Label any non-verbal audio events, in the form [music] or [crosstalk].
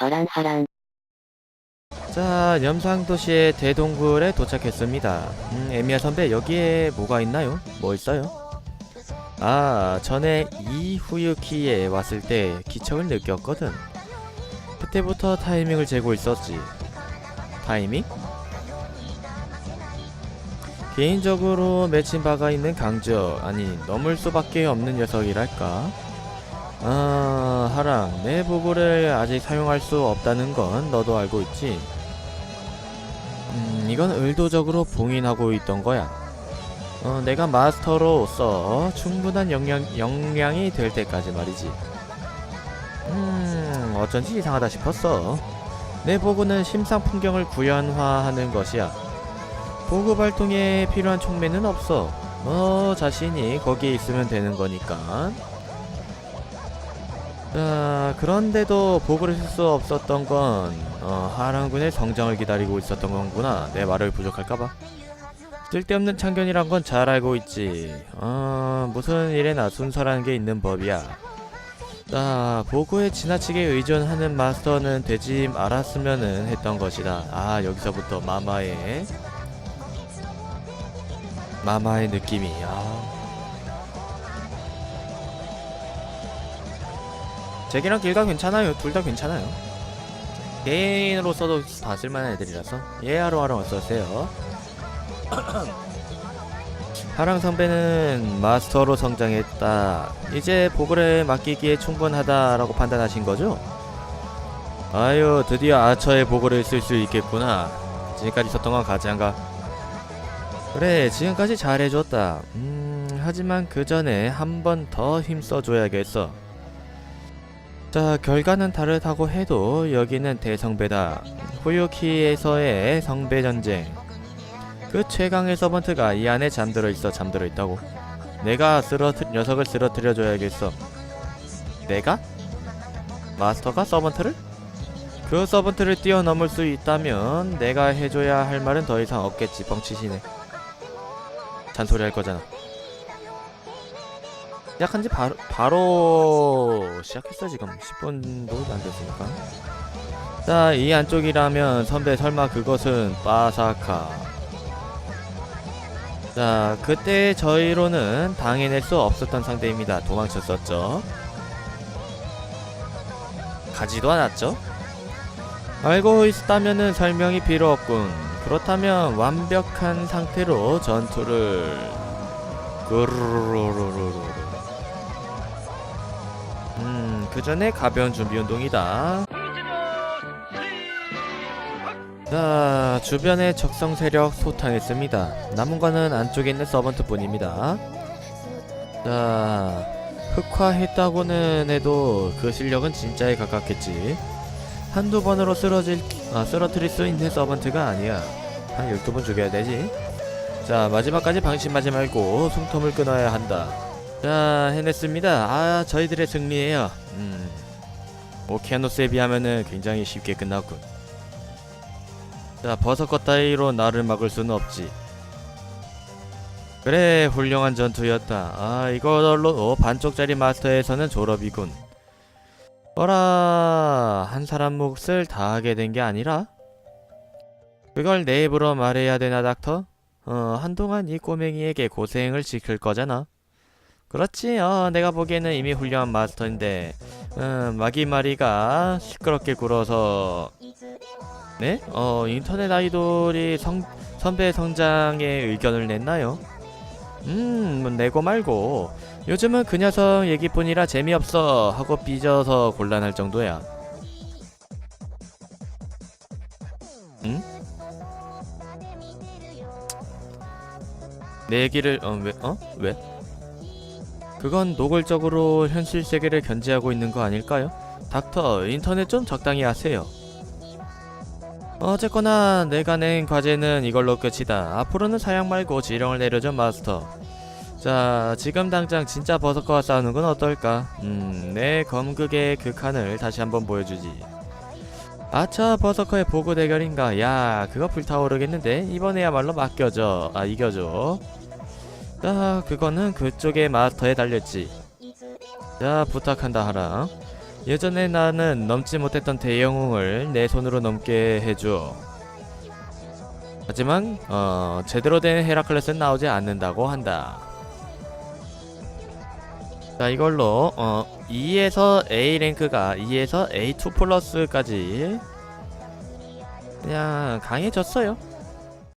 하란 하란. 자, 염상도시의 대동굴에 도착했습니다. 음, 에미야 선배, 여기에 뭐가 있나요? 뭐 있어요? 아, 전에 이후유키에 왔을 때 기척을 느꼈거든. 그때부터 타이밍을 재고 있었지. 타이밍? 개인적으로 맺힌 바가 있는 강저, 아니, 넘을 수밖에 없는 녀석이랄까? 아, 하랑, 내 보고를 아직 사용할 수 없다는 건 너도 알고 있지? 음, 이건 의도적으로 봉인하고 있던 거야. 어, 내가 마스터로서 충분한 역량, 역량이 될 때까지 말이지. 음, 어쩐지 이상하다 싶었어. 내 보고는 심상 풍경을 구현화하는 것이야. 보고 발동에 필요한 촉매는 없어. 너 자신이 거기에 있으면 되는 거니까. 자, 그런데도 보고를 쓸 수 없었던 건 어, 하랑군의 성장을 기다리고 있었던 건구나. 내 말을 부족할까봐. 쓸데없는 참견이란 건 잘 알고 있지. 어, 무슨 일에나 순서라는 게 있는 법이야. 자, 보고에 지나치게 의존하는 마스터는 되지 말았으면은 했던 것이다. 아, 여기서부터 마마의 마마의 느낌이. 아. 제기랑 길가 괜찮아요. 둘 다 괜찮아요. 개인으로서도 다 쓸만한 애들이라서 예 하루하루 어서오세요. [clears throat] 하랑 선배는 마스터로 성장했다. 이제 보글에 맡기기에 충분하다라고 판단하신 거죠? 아유 드디어 아처의 보글을 쓸 수 있겠구나. 지금까지 있었던 건 가지한가? 그래 지금까지 잘해줬다. 음 하지만 그 전에 한 번 더 힘써줘야겠어. 자, 결과는 다르다고 해도 여기는 대성배다. 후유키에서의 성배 전쟁. 그 최강의 서번트가 이 안에 잠들어 있어 잠들어 있다고. 내가 쓰러트 녀석을 쓰러뜨려 줘야겠어. 내가? 마스터가 서번트를? 그 서번트를 뛰어넘을 수 있다면 내가 해줘야 할 말은 더 이상 없겠지 뻥치시네. 잔소리 할 거잖아. 시작한 지 바로, 바로 시작했어 지금. 10분도 안 됐으니까. 자 이 안쪽이라면 선배 설마 그것은 빠사카. 자 그때 저희로는 당해낼 수 없었던 상대입니다. 도망쳤었죠. 가지도 않았죠. 알고 있었다면은 설명이 필요 없군. 그렇다면 완벽한 상태로 전투를 구르르르르르 음, 그 전에 가벼운 준비 운동이다. 자, 주변의 적성 세력 소탕했습니다. 남은 거는 안쪽에 있는 서번트 뿐입니다. 자, 흑화했다고는 해도 그 실력은 진짜에 가깝겠지. 한두 번으로 쓰러질, 아, 쓰러뜨릴 수 있는 서번트가 아니야. 한 12번 죽여야 되지. 자, 마지막까지 방심하지 말고 숨통을 끊어야 한다. 자 해냈습니다. 아 저희들의 승리예요. 음 오키아노스에 비하면은 굉장히 쉽게 끝났군. 자 버섯것 따위로 나를 막을 수는 없지. 그래 훌륭한 전투였다. 아 이걸로 반쪽짜리 마스터에서는 졸업이군. 어라 한 사람 몫을 다 하게 된 게 아니라? 그걸 내 입으로 말해야 되나 닥터? 어 한동안 이 꼬맹이에게 고생을 시킬 거잖아 그렇지, 어, 내가 보기에는 이미 훌륭한 마스터인데, 음, 마기마리가 시끄럽게 굴어서, 네? 어, 인터넷 아이돌이 성, 선배 성장에 의견을 냈나요? 음, 뭐 내고 말고, 요즘은 그 녀석 얘기뿐이라 재미없어 하고 삐져서 곤란할 정도야. 응? 내 얘기를, 어, 왜, 어? 왜? 그건 노골적으로 현실 세계를 견제하고 있는 거 아닐까요? 닥터, 인터넷 좀 적당히 하세요. 어쨌거나 내가 낸 과제는 이걸로 끝이다. 앞으로는 사양 말고 지령을 내려줘 마스터. 자, 지금 당장 진짜 버섯과 싸우는 건 어떨까? 음, 내 검극의 극한을 다시 한번 보여주지. 아차, 버서커의 보고 대결인가? 야, 그거 불타오르겠는데? 이번에야말로 맡겨줘. 아, 이겨줘. 자, 그거는 그쪽의 마스터에 달렸지. 자, 부탁한다 하라. 예전에 나는 넘지 못했던 대영웅을 내 손으로 넘게 해줘. 하지만 어, 제대로 된 헤라클레스는 나오지 않는다고 한다. 자 이걸로 어, 2에서 A 랭크가 2에서 A2 플러스까지 그냥 강해졌어요.